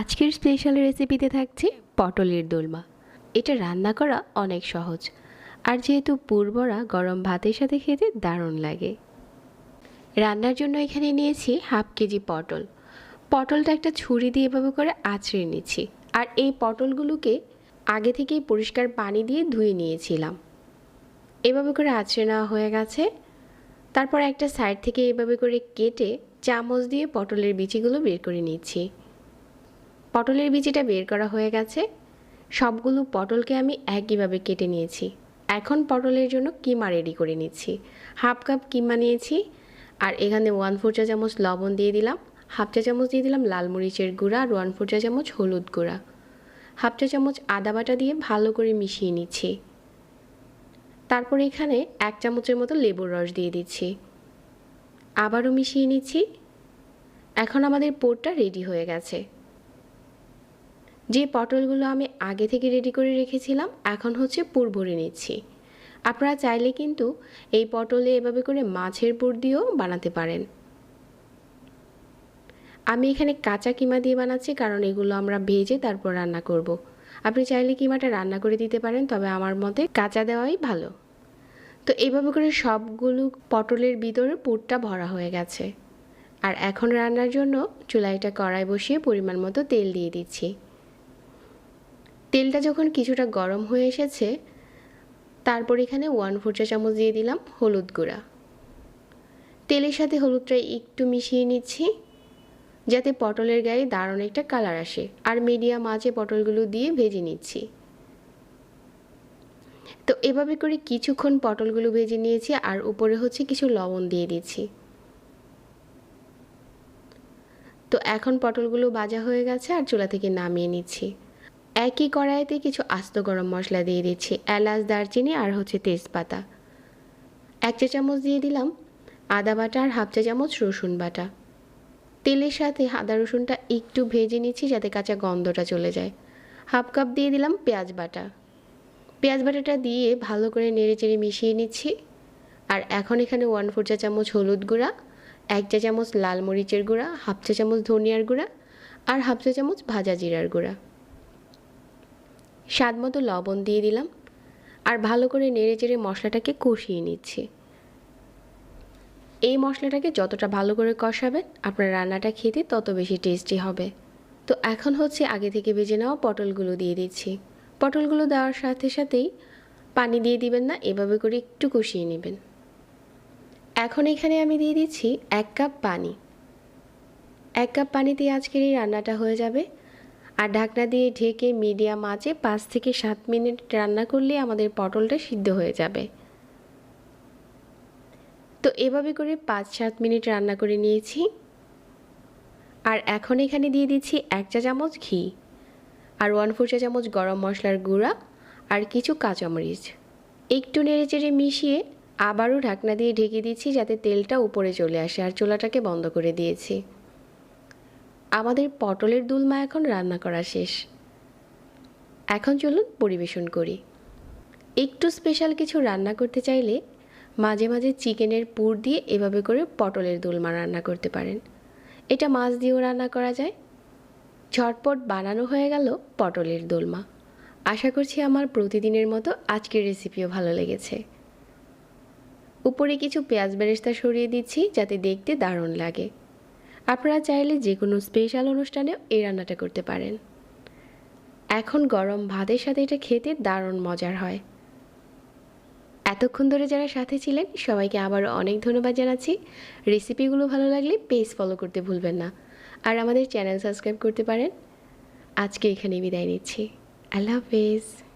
আজকের স্পেশাল রেসিপিতে থাকছে পটলের দোলমা। এটা রান্না করা অনেক সহজ। আর যেহেতু পুরবরা গরম ভাতের সাথে খেতে দারুণ লাগে। রান্নার জন্য এখানে নিয়েছি হাফ কেজি পটল। পটলটা একটা ছুরি দিয়ে এভাবে করে আঁচড়ে নিচ্ছি। আর এই পটলগুলোকে আগে থেকেই পরিষ্কার পানি দিয়ে ধুয়ে নিয়েছিলাম। এভাবে করে আঁচড়ে নেওয়া হয়ে গেছে। তারপর একটা সাইড থেকে এভাবে করে কেটে চামচ দিয়ে পটলের বিচিগুলো বের করে নিচ্ছি। পটলের বিচিটা বের করা হয়ে গেছে। সবগুলো পটলকে আমি একইভাবে কেটে নিয়েছি। এখন পটলের জন্য কিমা রেডি করে নিচ্ছি। হাফ কাপ কিমা নিয়েছি আর এখানে ওয়ান ফোর চা চামচ লবণ দিয়ে দিলাম। হাফ চা চামচ দিয়ে দিলাম লাল মরিচের গুঁড়া আর ওয়ান ফোর চা চামচ হলুদ গুঁড়া। হাফ চা চামচ আদা বাটা দিয়ে ভালো করে মিশিয়ে নিচ্ছি। তারপর এখানে এক চামচের মতো লেবুর রস দিয়ে দিচ্ছি। আবারও মিশিয়ে নিচ্ছি। এখন আমাদের পোরটা রেডি হয়ে গেছে। যে পটলগুলো আমি আগে থেকে রেডি করে রেখেছিলাম, এখন হচ্ছে পুর ভরে নিচ্ছি। আপনারা চাইলে কিন্তু এই পটলে এভাবে করে মাছের পুর দিয়েও বানাতে পারেন। আমি এখানে কাঁচা কিমা দিয়ে বানাচ্ছি, কারণ এগুলো আমরা ভেজে তারপর রান্না করব। আপনি চাইলে কিমাটা রান্না করে দিতে পারেন, তবে আমার মতে কাঁচা দেওয়াই ভালো। তো এইভাবে করে সবগুলো পটলের ভিতরে পুরটা ভরা হয়ে গেছে। আর এখন রান্নার জন্য চুলাইটা কড়াই বসিয়ে পরিমাণ মতো তেল দিয়ে দিচ্ছি। তেলটা যখন কিছুটা গরম হয়ে এসেছে, তারপর এখানে ওয়ান ফোর চা চামচ দিয়ে দিলাম হলুদ গুঁড়া। তেলের সাথে হলুদটা একটু মিশিয়ে নিচ্ছি, যাতে পটলের গায়ে দারুণ একটা কালার আসে, আর মিডিয়াম আঁচে পটলগুলো দিয়ে ভেজে নিচ্ছি। তো এভাবে করে কিছুক্ষণ পটলগুলো ভেজে নিয়েছি, আর উপরে হচ্ছে কিছু লবণ দিয়ে দিচ্ছি। তো এখন পটলগুলো ভাজা হয়ে গেছে, আর চুলা থেকে নামিয়ে নিচ্ছি। একই কড়াইতে কিছু আস্ত গরম মশলা দিয়ে দিচ্ছি, এলাচ, দারচিনি আর হচ্ছে তেজপাতা। এক চা চামচ দিয়ে দিলাম আদা বাটা আর হাফ চা চামচ রসুন বাটা। তেলের সাথে আদা রসুনটা একটু ভেজে নিচ্ছি যাতে কাঁচা গন্ধটা চলে যায়। হাফ কাপ দিয়ে দিলাম পেঁয়াজ বাটা। পেঁয়াজ বাটাটা দিয়ে ভালো করে নেড়ে চেড়ে মিশিয়ে নিচ্ছি। আর এখন এখানে ওয়ান ফোর চা চামচ হলুদ গুঁড়া, এক চা চামচ লাল মরিচের গুঁড়া, হাফ চা চামচ ধনিয়ার গুঁড়া আর হাফ চা চামচ ভাজা জিরার গুঁড়া। স্বাদ মতো লবণ দিয়ে দিলাম আর ভালো করে নেড়ে চেড়ে মশলাটাকে কষিয়ে নিচ্ছি। এই মশলাটাকে যতটা ভালো করে কষাবেন আপনার রান্নাটা খেতে তত বেশি টেস্টি হবে। তো এখন হচ্ছে আগে থেকে ভেজে নেওয়া পটলগুলো দিয়ে দিচ্ছি। পটলগুলো দেওয়ার সাথে সাথেই পানি দিয়ে দিবেন না, এভাবে করে একটু কষিয়ে নেবেন। এখন এখানে আমি দিয়ে দিচ্ছি এক কাপ পানি। এক কাপ পানিতে আজকের এই রান্নাটা হয়ে যাবে। আর ঢাকনা দিয়ে ঢেকে মিডিয়াম আঁচে পাঁচ থেকে সাত মিনিট রান্না করলে আমাদের পটলটা সিদ্ধ হয়ে যাবে। তো এভাবে করে পাঁচ সাত মিনিট রান্না করে নিয়েছি। আর এখন এখানে দিয়ে দিচ্ছি এক চা চামচ ঘি, আর ওয়ান ফোর চা চামচ গরম মশলার গুঁড়া, আর কিছু কাঁচামরিচ। একটু নেড়ে চেড়ে মিশিয়ে আবারও ঢাকনা দিয়ে ঢেকে দিচ্ছি যাতে তেলটা উপরে চলে আসে, আর চুলাটাকে বন্ধ করে দিয়েছি। আমাদের পটলের দুলমা এখন রান্না করা শেষ। এখন চলুন পরিবেশন করি। একটু স্পেশাল কিছু রান্না করতে চাইলে মাঝে মাঝে চিকেনের পুর দিয়ে এভাবে করে পটলের দুলমা রান্না করতে পারেন। এটা মাছ দিয়েও রান্না করা যায়। ঝটপট বানানো হয়ে গেল পটলের দোলমা। আশা করছি আমার প্রতিদিনের মতো আজকের রেসিপিও ভালো লেগেছে। উপরে কিছু পেঁয়াজ বেরেস্তা সরিয়ে দিচ্ছি যাতে দেখতে দারুণ লাগে। আপনারা চাইলে যে কোনো স্পেশাল অনুষ্ঠানেও এই রান্নাটা করতে পারেন। এখন গরম ভাতের সাথে এটা খেতে দারুণ মজার হয়। এতক্ষণ ধরে যারা সাথে ছিলেন, সবাইকে আবারও অনেক ধন্যবাদ জানাচ্ছি। রেসিপিগুলো ভালো লাগলে পেজ ফলো করতে ভুলবেন না। আর আমাদের চ্যানেল সাবস্ক্রাইব করতে পারেন। আজকে এখানে বিদায় নিচ্ছি। আল্লাহ হাফেজ।